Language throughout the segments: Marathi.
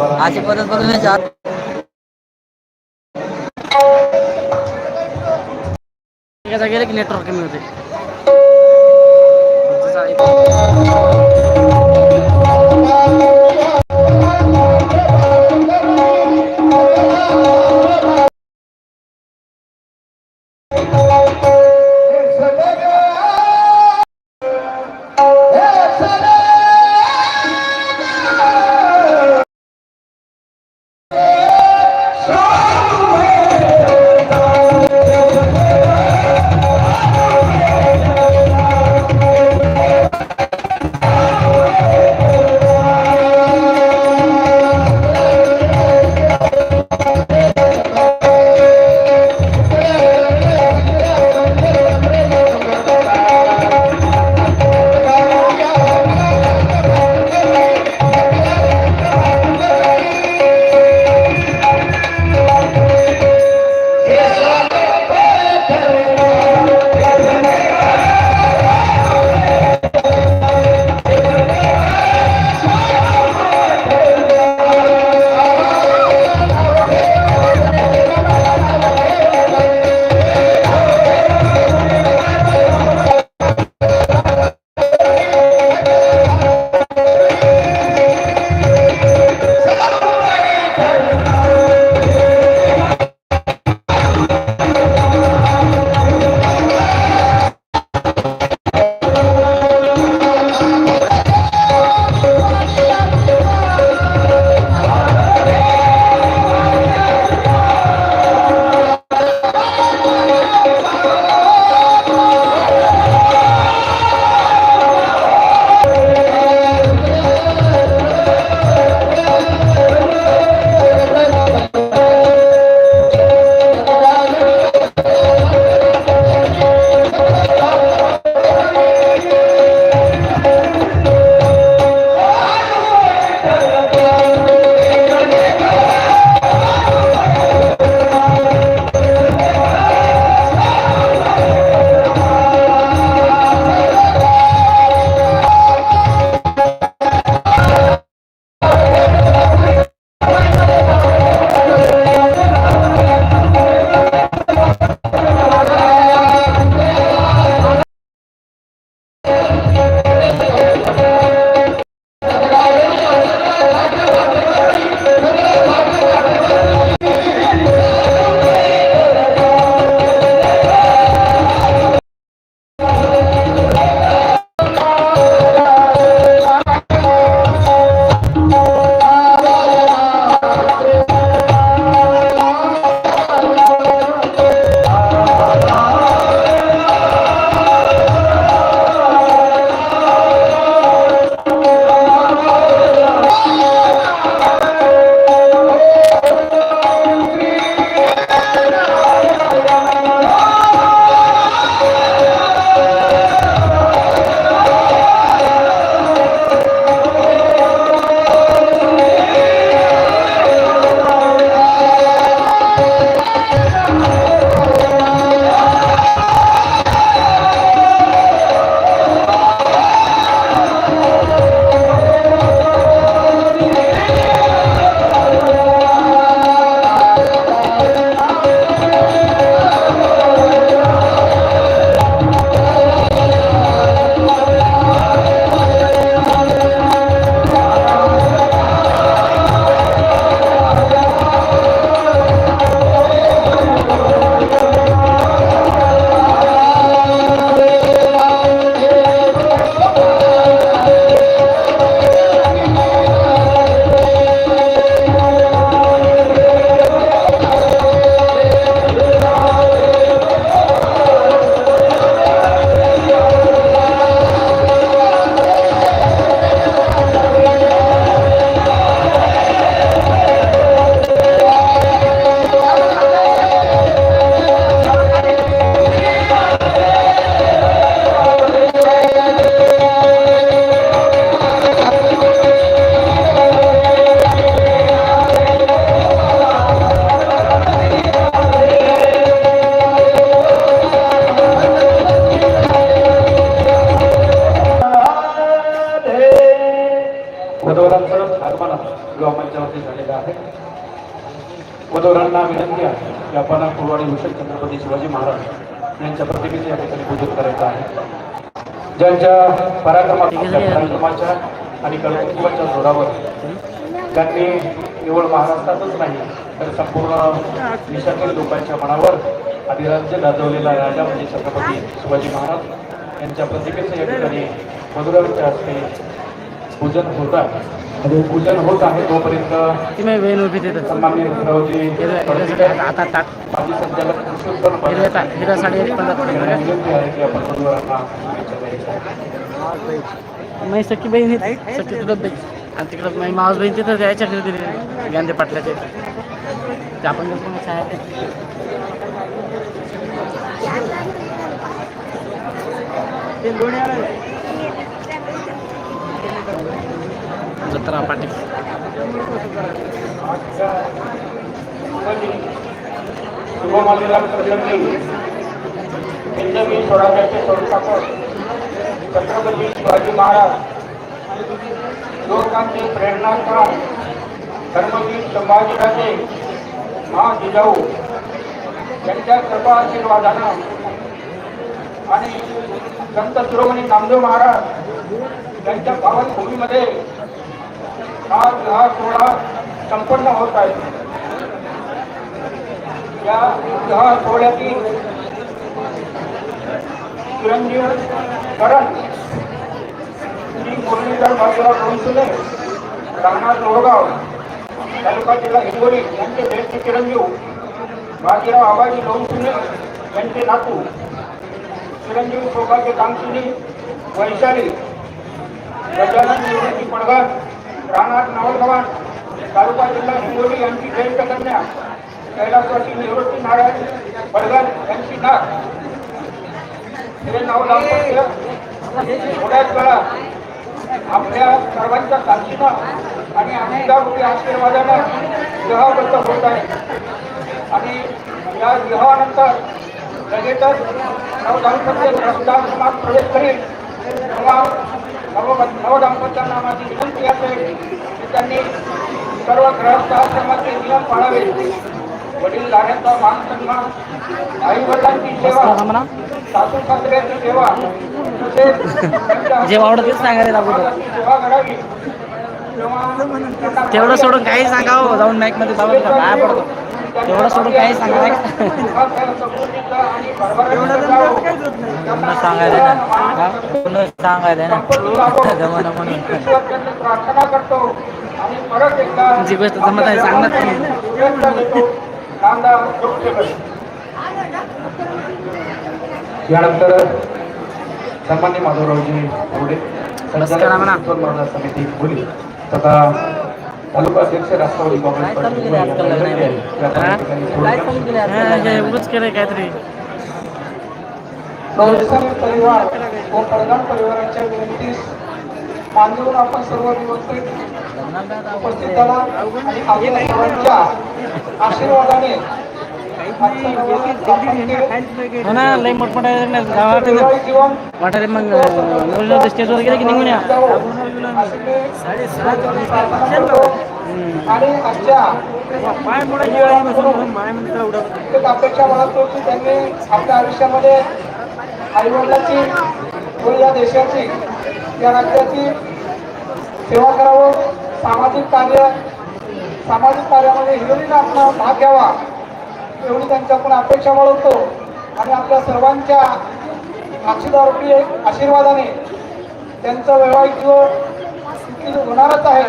अशी परत बघण्याची आत गेले की नेटवर्क कमी होते. Hello! भूषण छत्रपती शिवाजी महाराज यांच्या प्रतिमेचे या ठिकाणी पूजन करायचं आहे. ज्यांच्या पराक्रमाच्या आणि कर्तृत्वाच्या जोरावर त्यांनी केवळ महाराष्ट्रातच नाही तर संपूर्ण देशातील लोकांच्या मनावर अधिराज्य गाजवलेला राजा म्हणजे छत्रपती शिवाजी महाराज यांच्या प्रतिमेचे या ठिकाणी मधुराच्या हस्ते पूजन होत आहे. पूजन होत आहे तोपर्यंत वेळ उभी हिरव्या आता ताट माजी संचालक पुरुषोत्तम हिरव्या ताट हिरव्या साडी एक पंधरा विनंती आहे की आपण मधुरांना शुभेच्छा द्यायच्या. माझी सख्खी बहीण आहे. सख्खी तुला बहीण आणि तिकडं माझी मावस बहीण तिथं यायच्या घरी दिली. गांधी पाटलाचे ते आपण शाळेत जत्रा पाटील. हिंदवी स्वराज्याचे संस्थापक छत्रपती शिवाजी महाराज लोकांची प्रेरणास्थान धर्मवीर संभाजीराजे महा जिजाऊ त्यांच्या कृपा आशीर्वादानं आणि संत शिरोमणी नामदेव महाराज त्यांच्या पावन भूमीमध्ये हा सोहळा संपन्न होत आहे. या विवाह सोहळ्यातील चिरंजीव करण श्री मुरलीधर बाजीराव लोणसुले राहणार लोहगाव तालुका जिल्हा हिंगोली यांचे ज्येष्ठ चिरंजीव बाजीराव आबाजी लोणसुले यांचे नातू चिरंजीव शोभाचे कामसुनी वैशाली गजानन निवृत्ती पडघर रानात नवलगवान तालुका जिल्हा हिंगोली यांची ज्येष्ठ कन्या कैलासवासी निवृत्ती नारायण पडघर यांची नाक. हे नाव दाम्पत्य थोड्याच वेळात आपल्या सर्वांच्या साथीनं आणि अनेकावृत्ती आशीर्वादानं विवाहबद्ध होत आहे. आणि या विवाहानंतर लगेचच नवदाम्पत्य समाज प्रवेश करेल. तेव्हा माझी विनंती असेल की त्यांनी सर्व ग्रहस्थ आश्रमाचे नियम पाळावे. वडील मान सन्मान आई वडिलांची सेवा सासू सासऱ्याची सेवा तसेच त्यांच्या जे आवडत सांगायला सेवा तेवढं सोडून काही सांगा हो जाऊन माईकमध्ये बाबा काय पडतो. तेवढं सोडून काही सांगा नाही. पूर्ण सांगायला ना. पूर्ण सांगायला ना. जमाना म्हणून. प्रार्थना करतो आणि परत एकदा जी गोष्ट जमत आहे सांगणार. यानंतर सन्मान्य माधवरावजी पुढे समिती बोली तथा उगाच केलंय काहीतरी. गौरसामी परिवार व प्रधान परिवाराच्या विनंतीस मान देऊन आपण सर्व निमंत्रित उपस्थित झाला आणि आपल्या सर्वांच्या आशीर्वादाने हो ना लई मोठमोठ्या गावात वाटारे मग नवरीला स्टेजवर गेले की निघून या पाय मोठा सर्वांची प्रार्थना करतो. आणि आजच्या एक अपेक्षा बाळगतो की त्यांनी आपल्या आयुष्यामध्ये आईवडिलाची या देशाची या राज्याची सेवा करावं सामाजिक कार्य सामाजिक कार्यामध्ये हिरोईन आपला भाग घ्यावा एवढी त्यांच्याकडून अपेक्षा बाळगतो. आणि आपल्या सर्वांच्या आशीर्वादारूपी आशीर्वादाने त्यांचं वैवाहिक जीवन होणारच आहे.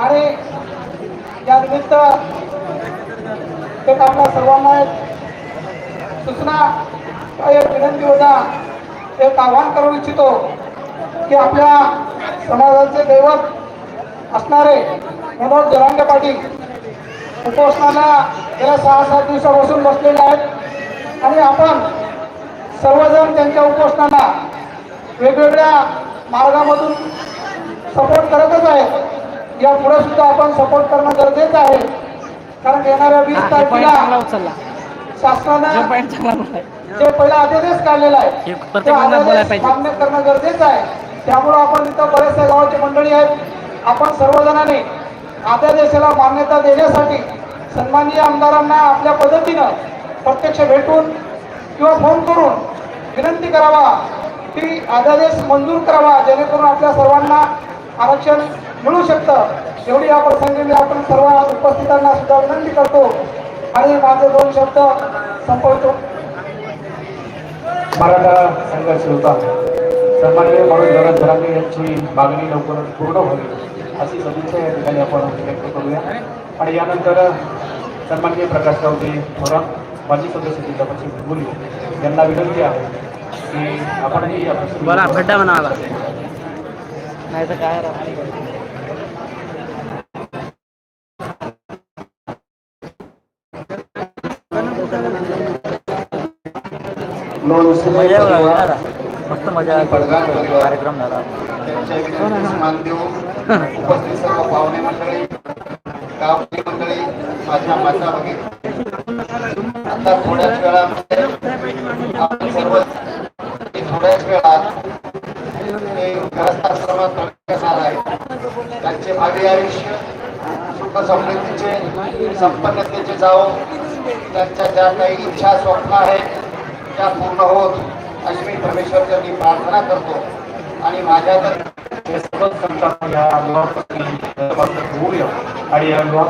आणि या निमित्त एक आपल्या सर्वांना एक सूचना एक विनंती होता. एक आव्हान करू इच्छितो की आपल्या समाजाचे दैवत असणारे मनोज जरांगे पाटील उपोषणाला गेल्या सहा सात दिवसापासून बसलेले आहेत. आणि आपण सर्वजण त्यांच्या उपोषणाला वेगवेगळ्या मार्गामधून सपोर्ट करतच आहे या पुढे सुद्धा आपण सपोर्ट करणं गरजेचं आहे. कारण येणाऱ्या वीस तारखेला शासनानं. जे पहिला अध्यादेश काढलेला आहे ते. मान्य करणं गरजेचं आहे. त्यामुळं आपण इथं बऱ्याचशा गावाची मंडळी आहेत. आपण सर्वजणांनी अध्यादेशाला मान्यता देण्यासाठी सन्माननीय आमदारांना आपल्या पद्धतीनं प्रत्यक्ष भेटून किंवा फोन करून विनंती करावा. की अध्यादेश मंजूर करावा जेणेकरून आपल्या सर्वांना आरक्षण मिळू शकतं. एवढी या प्रसंगी मी आपण सर्व उपस्थितांना सुद्धा विनंती करतो. आणि माझे दोन शब्द संपवतो. मराठा संघर्ष होता. सन्माननीय म्हणून गरज धरांगे यांची मागणी लवकरच पूर्ण व्हावी अशी सदिच्छा या ठिकाणी आपण व्यक्त करूया. आणि यानंतर सन्माननीय प्रकाश रावते थोरात माजी सदस्य जिल्हापती हिंगोली यांना विनंती आहे की आपणही बोला खड्डा म्हणाला नाही तर काय. मजा मजा आली. कार्यक्रम झाला. उपस्थित सर्व पाहुणे मंडळी गावची मंडळी माझ्या माता भगिनी आता थोड्याच वेळामध्ये आपण सर्व थोड्याच वेळात ते ग्रस्ताश्रमात प्रवेशणार आहे त्यांचे भावी आयुष्य सुख समृद्धीचे संपन्नतेचे जाओ त्यांच्या ज्या काही इच्छा स्वप्न आहेत त्या पूर्ण होत अशी मी परमेश्वरची प्रार्थना करतो आणि माझ्या तर हे सर्व संतांना या विवाहापासून होऊया आणि या विवाह